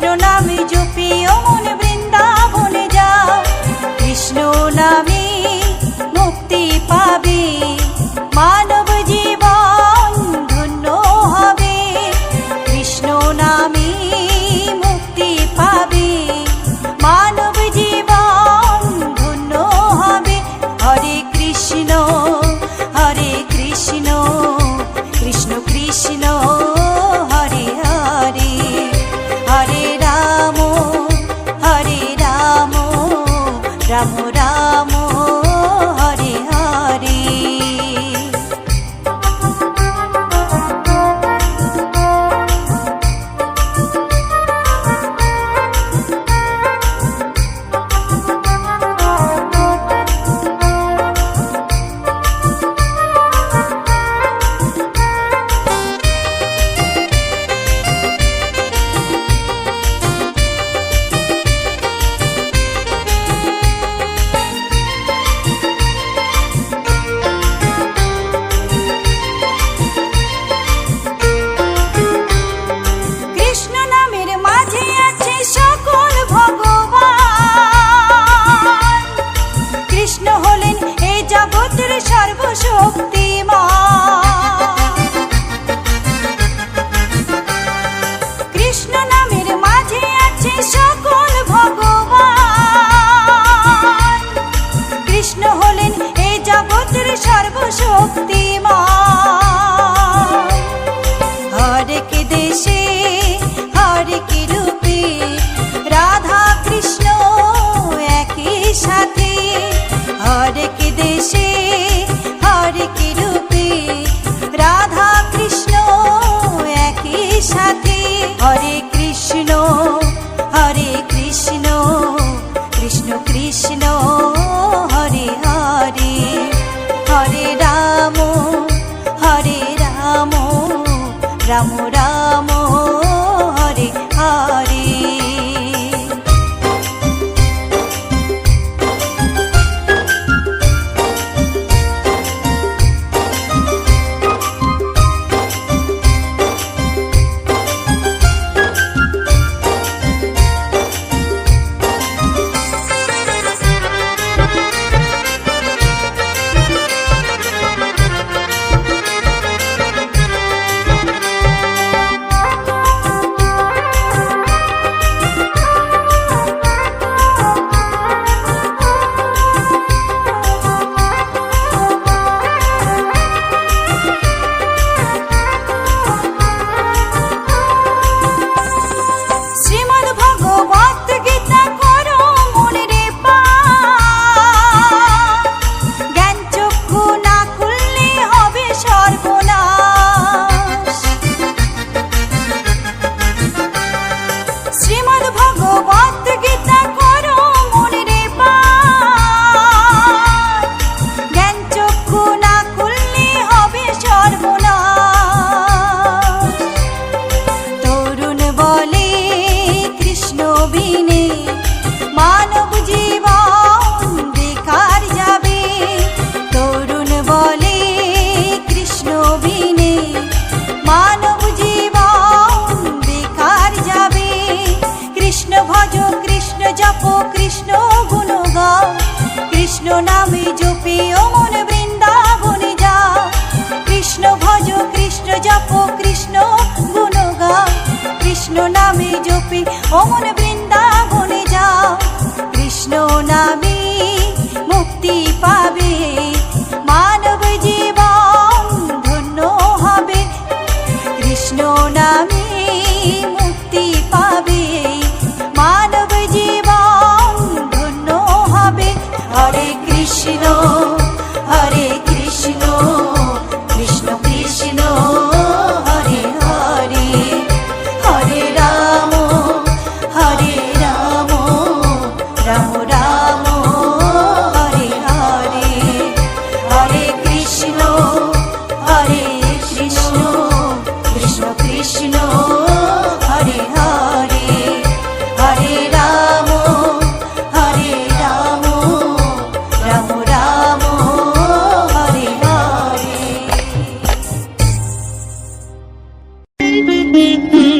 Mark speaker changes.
Speaker 1: No, know. সর্বশক্তিমা হরেক দেশে, হরেক রূপে রাধা কৃষ্ণ একই সাথে। হরেক দেশে, হরেক রূপে রাধা কৃষ্ণ একই সাথে। হরে
Speaker 2: Mm-hmm.